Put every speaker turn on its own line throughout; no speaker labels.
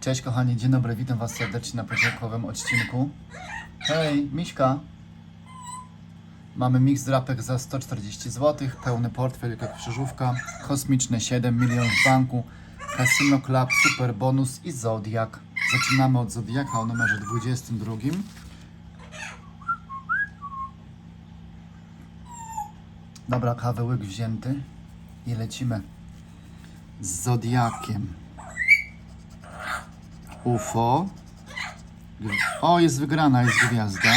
Cześć kochani, dzień dobry, witam Was serdecznie na poniedziałkowym odcinku. Hej, Miśka! Mamy mix drapek za 140 zł, pełny portfel jak krzyżówka, kosmiczne 7 milionów w banku, Casino Club, super bonus i Zodiak. Zaczynamy od Zodiaka o numerze 22. Dobra, kawy łyk wzięty i lecimy z Zodiakiem. UFO. O, jest wygrana, jest gwiazda.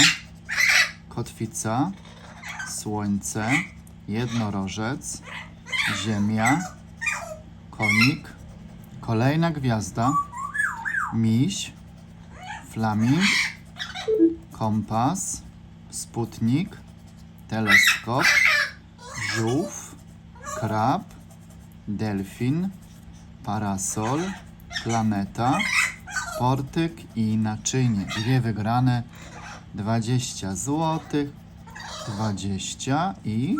Kotwica. Słońce. Jednorożec. Ziemia. Konik. Kolejna gwiazda. Miś. Flaming. Kompas. Sputnik. Teleskop. Żółw. Krab. Delfin. Parasol. Planeta. Portyk i naczynie. Dwie wygrane. 20 zł. 20 i...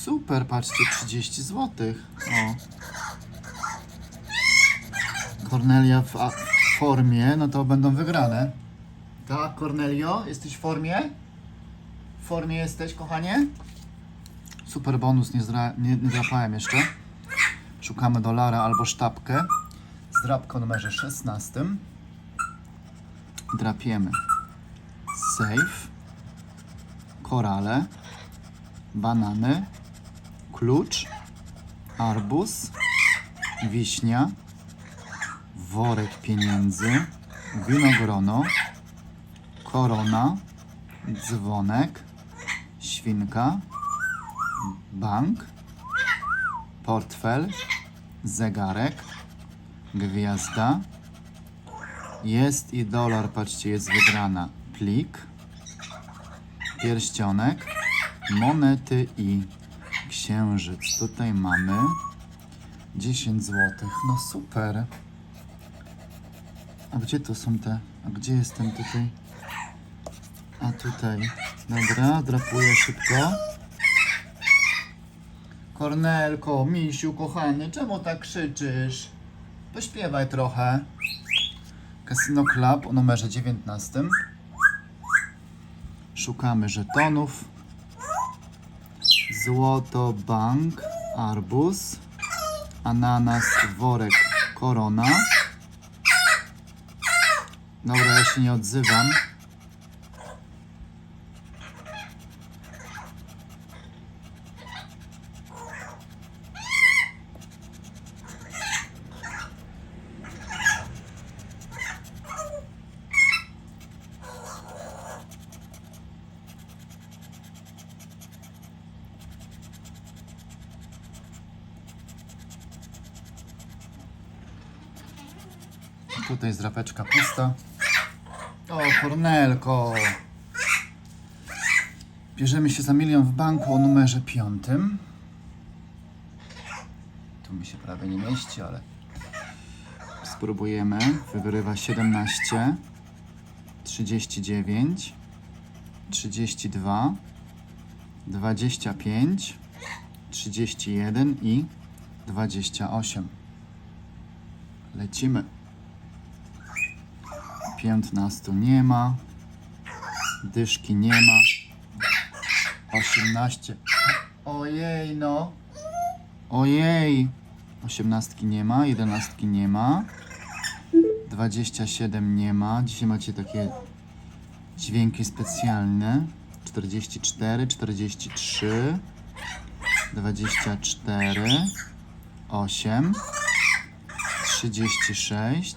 Super, patrzcie, 30 zł. O. Kornelia w formie, no to będą wygrane. Tak, Kornelio, jesteś w formie? W formie jesteś, kochanie? Super bonus, nie, zra- nie, nie jeszcze. Szukamy dolara albo sztabkę. O numerze 16. Drapiemy. Safe. Korale. Banany. Klucz. Arbuz. Wiśnia. Worek pieniędzy. Winogrono. Korona. Dzwonek. Świnka. Bank. Portfel. Zegarek gwiazda. Jest i dolar, patrzcie, jest wygrana. Plik, pierścionek, monety i księżyc. Tutaj mamy 10 zł. No super. A gdzie to są te? A gdzie jestem tutaj? A tutaj. Dobra, drapuję szybko. Kornelko, misiu kochany, czemu tak krzyczysz? Pośpiewaj trochę. Casino Club o numerze 19. Szukamy żetonów. Złoto, bank, arbuz, ananas, worek, korona. Dobra, ja się nie odzywam. Tutaj jest drapeczka pusta. O, Kornelko. Bierzemy się za milion w banku o numerze piątym. Tu mi się prawie nie mieści, ale spróbujemy. Wygrywa 17, 39, 32, 25, 31 i 28. Lecimy. 15 nie ma. Dyszki nie ma. 18. Ojej, no. Ojej. 18 nie ma, 11 nie ma. 27 nie ma. Dzisiaj macie takie dźwięki specjalne. 44, 43, 24, 8, 36,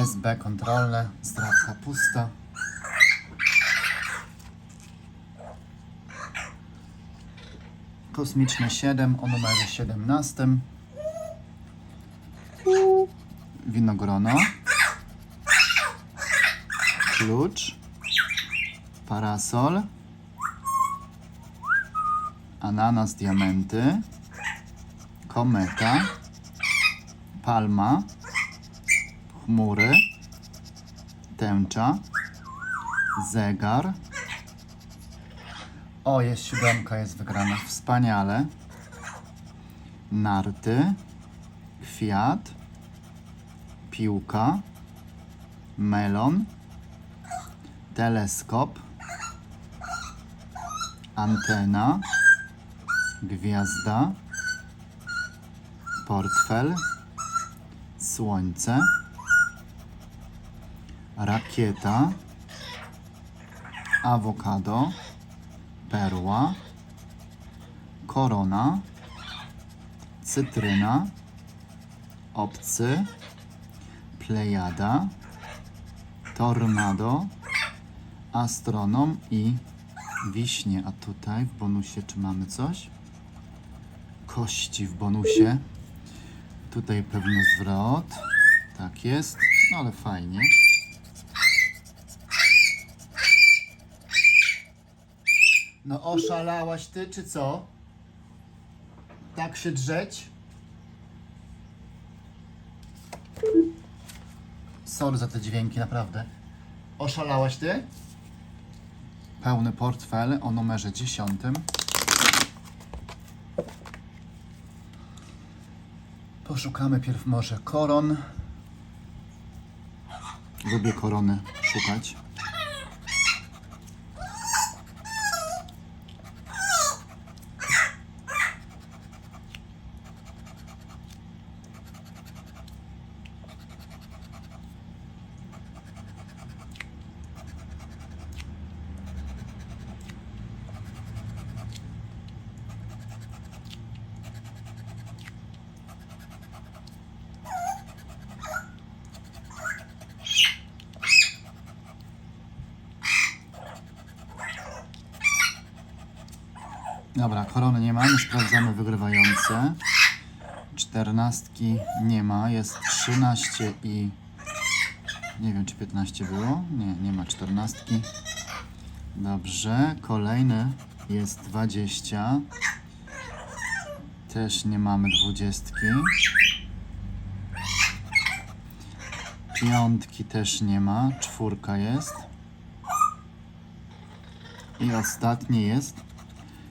SB kontrolne, strawka pusta. Kosmiczne 7 o numerze 17. Winogrono. Klucz. Parasol. Ananas diamenty. Kometa. Palma. Chmury. Tęcza. Zegar. O, jest siódemka, jest wygrana. Wspaniale. Narty. Kwiat. Piłka. Melon. Teleskop. Antena. Gwiazda. Portfel. Słońce. Rakieta. Awokado perła, korona, cytryna, obcy, plejada, tornado, astronom i wiśnie. A tutaj w bonusie czy mamy coś? Kości w bonusie. Tutaj pewno zwrot. Tak jest. No ale fajnie. No oszalałaś ty, czy co? Tak się drzeć? Sorry za te dźwięki, naprawdę. Oszalałaś ty? Pełny portfel o numerze 10. Poszukamy pierw może koron. Lubię korony szukać. Dobra, korony nie mamy, sprawdzamy wygrywające. Czternastki nie ma, jest 13 i... Nie wiem, czy 15 było? Nie, nie ma czternastki. Dobrze, kolejny jest 20. Też nie mamy dwudziestki. Piątki też nie ma, czwórka jest. I ostatni jest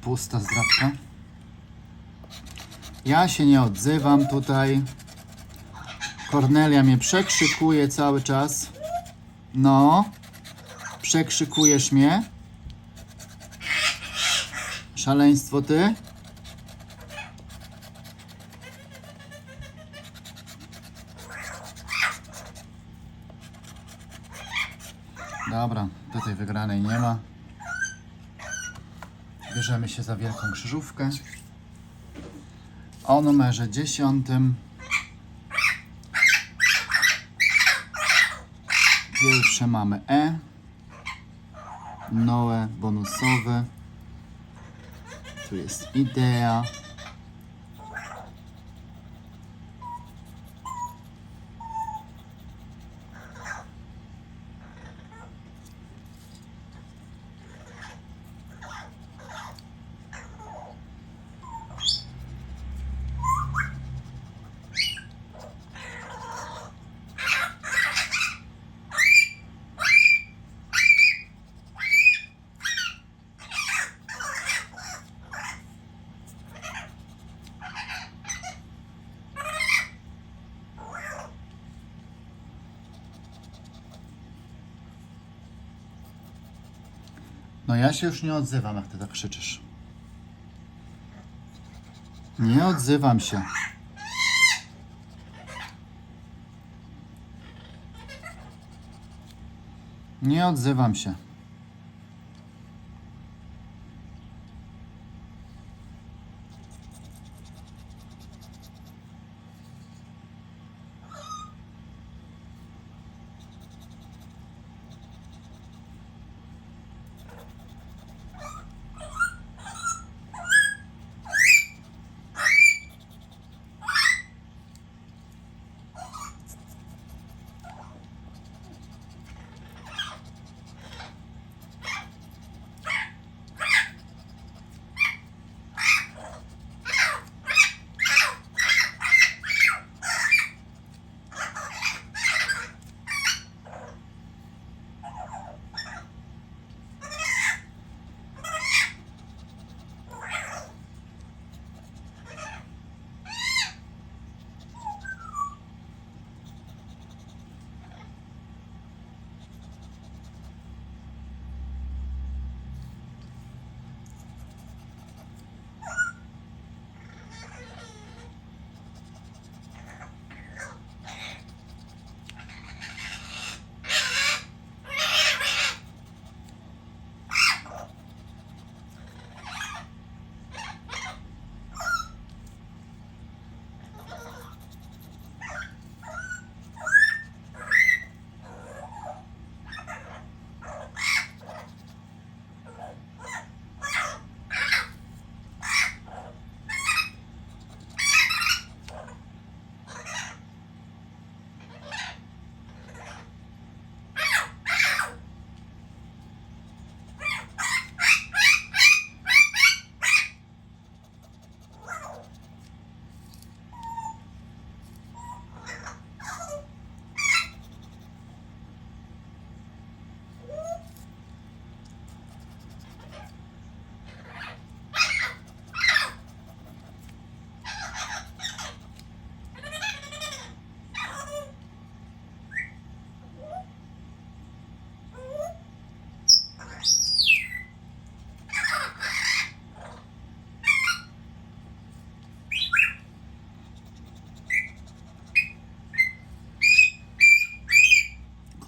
Pusta zdrabka. Ja się nie odzywam tutaj. Kornelia mnie przekrzykuje cały czas. No, przekrzykujesz mnie. Szaleństwo ty. Dobra, tutaj wygranej nie ma. Bierzemy się za wielką krzyżówkę. O numerze 10. Pierwsze mamy E. Noe bonusowe. Tu jest idea. No ja się już nie odzywam, jak ty tak krzyczysz. Nie odzywam się. Nie odzywam się.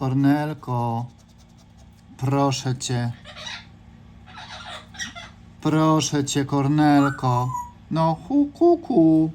Kornelko, proszę cię. Proszę cię, Kornelko. No, hu, ku, ku.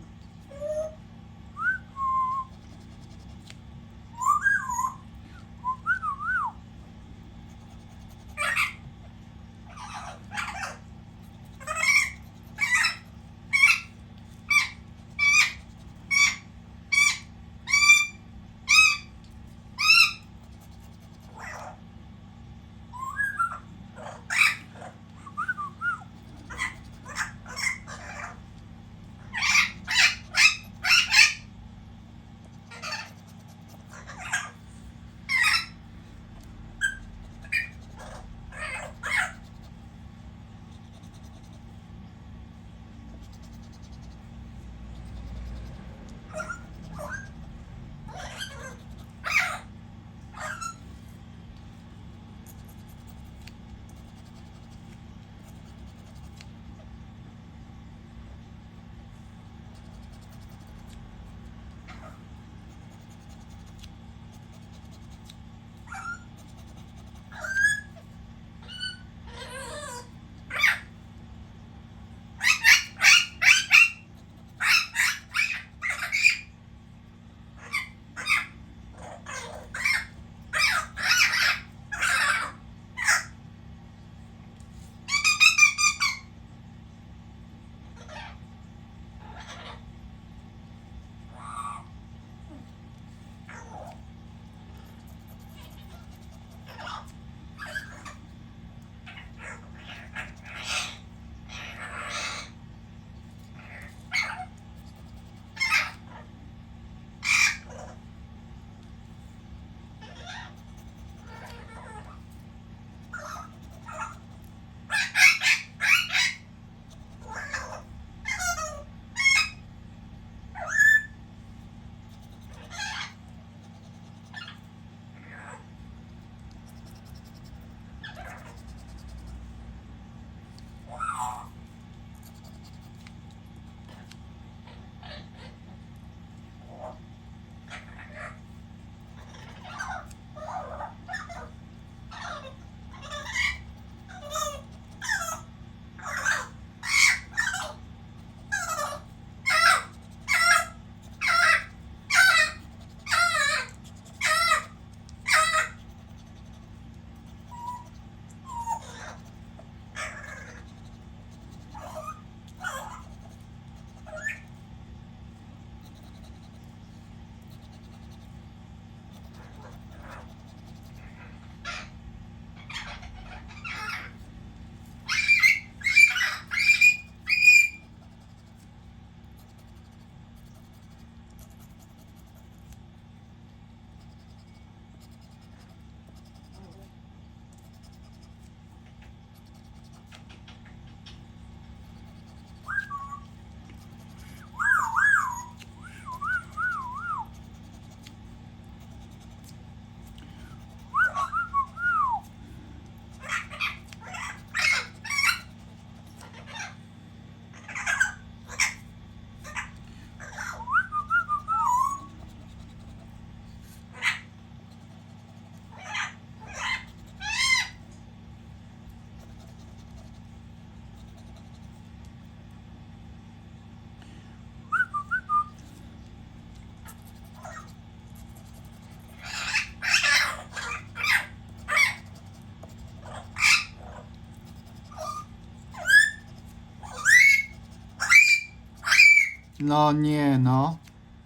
No nie, no.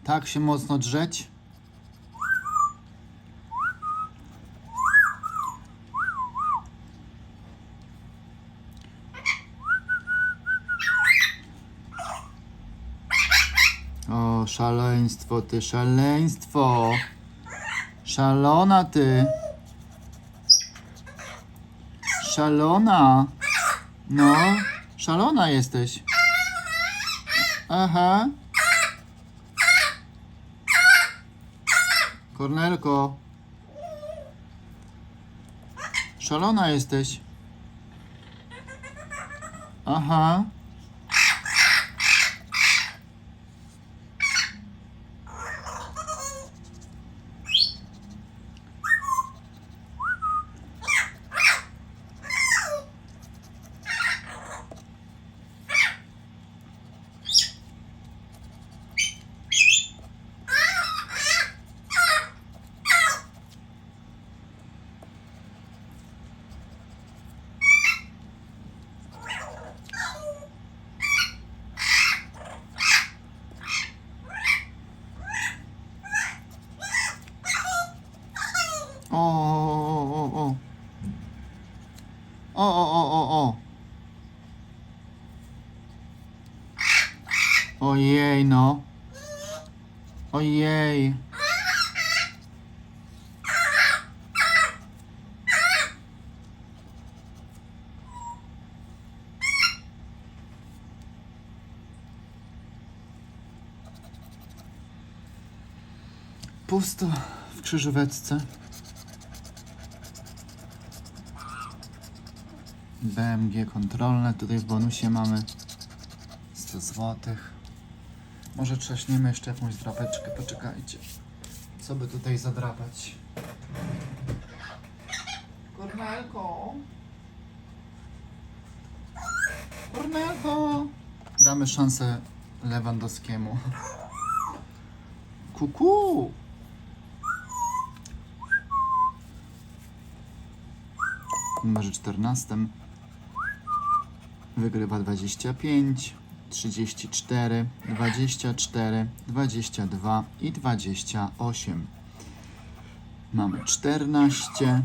Tak się mocno drzeć? O, szaleństwo, ty, szaleństwo. Szalona ty. Szalona. No, szalona jesteś. Aha. Kornelko. Szalona jesteś. Aha. O, o, o, o, o. O, o, o, o, o. Ojej, no. Ojej. Pusto w krzyżóweczce. BMG kontrolne. Tutaj w bonusie mamy 100 zł. Może trzaśniemy jeszcze jakąś drapeczkę. Poczekajcie. Co by tutaj zadrapać? Kornelko. Kornelko. Damy szansę Lewandowskiemu. Kuku. W numerze 14 wygrywa 25, 34, 24, 22 i 28. Mamy 14,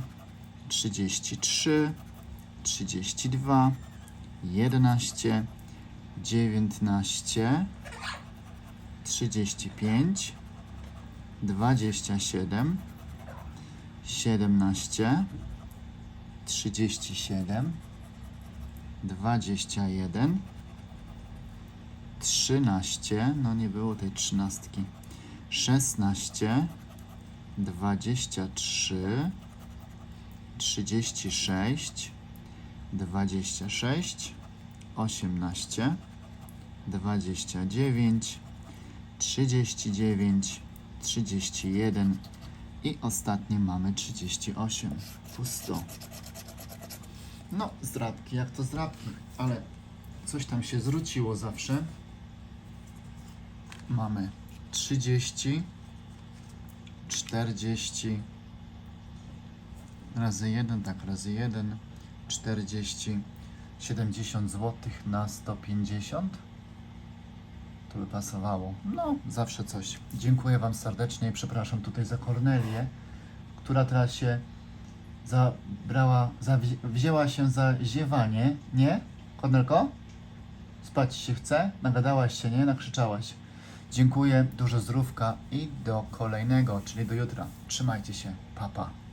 33, 32, 11, 19, 35, 27, 17, 37, 21, 13, no nie było tej trzynastki, 16, 23, 36, 26, 18, 29, 39, 31 i ostatnie mamy 38. Pusto. No, zdrabki, jak to zdrabki, ale coś tam się zwróciło zawsze. Mamy 30, 40, razy 1, tak, razy 1, 40, 70 zł na 150. To by pasowało. No, zawsze coś. Dziękuję Wam serdecznie i przepraszam tutaj za Kornelię, która teraz się zabrała, za, wzięła się za ziewanie, nie? Kornelko? Spać się chce? Nagadałaś się, nie? Nakrzyczałaś. Dziękuję, dużo zdrówka i do kolejnego, czyli do jutra. Trzymajcie się, papa. Pa.